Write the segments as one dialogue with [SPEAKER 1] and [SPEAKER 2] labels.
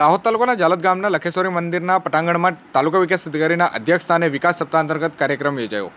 [SPEAKER 1] દાહોદ તાલુકાના જાલદ ગામના લખેશ્વરી મંદિરના પટાંગણમાં તાલુકા વિકાસ અધિકારીના અધ્યક્ષ સ્થાને વિકાસ સપ્તાહ અંતર્ગત કાર્યક્રમ યોજાયો.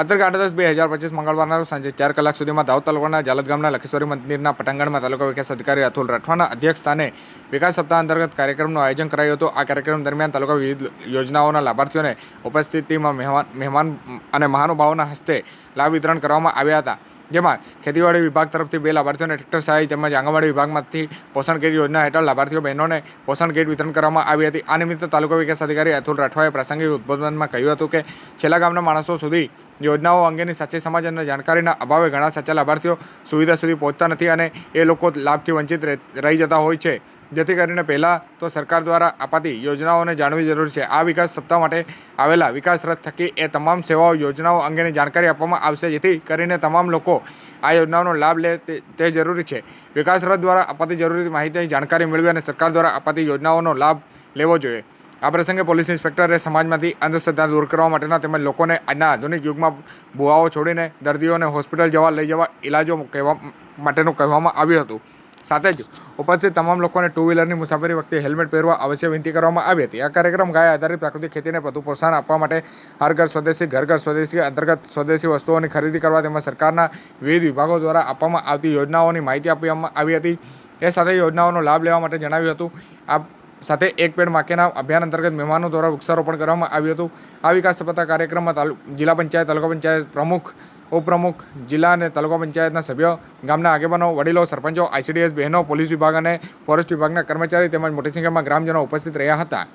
[SPEAKER 1] અંતર્ગત આઠ દસ બે હજાર પચીસ મંગળવારના સાંજે ચાર કલાક સુધીમાં દાહોદ તાલુકાના જાલદ ગામના લખેશ્વરી મંદિરના પટાંગણમાં તાલુકા વિકાસ અધિકારી અતુલ રાઠવાના અધ્યક્ષ સ્થાને વિકાસ સપ્તાહ અંતર્ગત કાર્યક્રમનું આયોજન કરાયું હતું. આ કાર્યક્રમ દરમિયાન તાલુકા વિવિધ યોજનાઓના લાભાર્થીઓને ઉપસ્થિતિમાં મહેમાન મહેમાન અને મહાનુભાવોના હસ્તે લાભ વિતરણ કરવામાં આવ્યા હતા. જેમાં ખેતીવાડી વિભાગ તરફથી બે લાભાર્થીઓને ટ્રેક્ટર સહાય તેમજ આંગણવાડી વિભાગમાંથી પોષણ કીટ યોજના હેઠળ લાભાર્થીઓ બહેનોને પોષણ કીટ વિતરણ કરવામાં આવી હતી. આ નિમિત્તે તાલુકા વિકાસ અધિકારી અતુલ રાઠવાએ પ્રાસંગિક ઉદબોધનમાં કહ્યું હતું કે, છેલ્લા ગામના માણસો સુધી યોજનાઓ અંગેની સાચી સમાજ અને જાણકારીના અભાવે ઘણા સાચા લાભાર્થીઓ સુવિધા સુધી પહોંચતા નથી અને એ લોકો લાભથી વંચિત રહે- જતા હોય છે. જેથી કરીને પહેલાં તો સરકાર દ્વારા અપાતી યોજનાઓને જાણવી જરૂરી છે. આ વિકાસ સપ્તાહ માટે આવેલા વિકાસ રથ થકી એ તમામ સેવાઓ, યોજનાઓ અંગેની જાણકારી આપવામાં આવશે. જેથી કરીને તમામ લોકો આ યોજનાઓનો લાભ લે તે- જરૂરી છે. વિકાસ રથ દ્વારા અપાતી જરૂરી માહિતીની જાણકારી મેળવી અને સરકાર દ્વારા અપાતી યોજનાઓનો લાભ લેવો જોઈએ. આ પ્રસંગે પોલીસ ઇન્સ્પેક્ટરે સમાજમાંથી અંધશ્રદ્ધા દૂર કરવા માટેના તેમજ લોકોને આજના આધુનિક યુગમાં ભુવાઓ છોડીને દર્દીઓને હોસ્પિટલ જવા, લઈ જવા ઇલાજો કહેવા, માટેનું કહેવામાં આવ્યું હતું. સાથે જ ઉપસ્થિત તમામ લોકોને ટુ વ્હીલરની મુસાફરી વખતે હેલ્મેટ પહેરવા અવશ્ય વિનંતી કરવામાં આવી હતી. આ કાર્યક્રમ ગાય આધારિત પ્રાકૃતિક ખેતીને વધુ પ્રોત્સાહન આપવા માટે હર ઘર સ્વદેશી, ઘર ઘર સ્વદેશી અંતર્ગત સ્વદેશી વસ્તુઓની ખરીદી કરવા તેમજ સરકારના વિવિધ વિભાગો દ્વારા આપવામાં આવતી યોજનાઓની માહિતી આપવામાં આવી હતી. એ સાથે યોજનાઓનો લાભ લેવા માટે જણાવ્યું હતું. આ સાથે એક પેડ માકેના અભિયાન અંતર્ગત મહેમાનો દ્વારા વૃક્ષારોપણ કરવામાં આવ્યું હતું. આ વિકાસ સપ્તાહ કાર્યક્રમમાં જિલ્લા પંચાયત, તાલુકા પંચાયત પ્રમુખ ઉપપ્રમુખ, જિલ્લા અને તાલુકા પંચાયતના સભ્યો, ગામના આગેવાનો, વડીલો, સરપંચો, આઈસીડીએસ બહેનો, પોલીસ વિભાગ અને ફોરેસ્ટ વિભાગના કર્મચારી તેમજ મોટી સંખ્યામાં ગ્રામજનો ઉપસ્થિત રહ્યા હતા.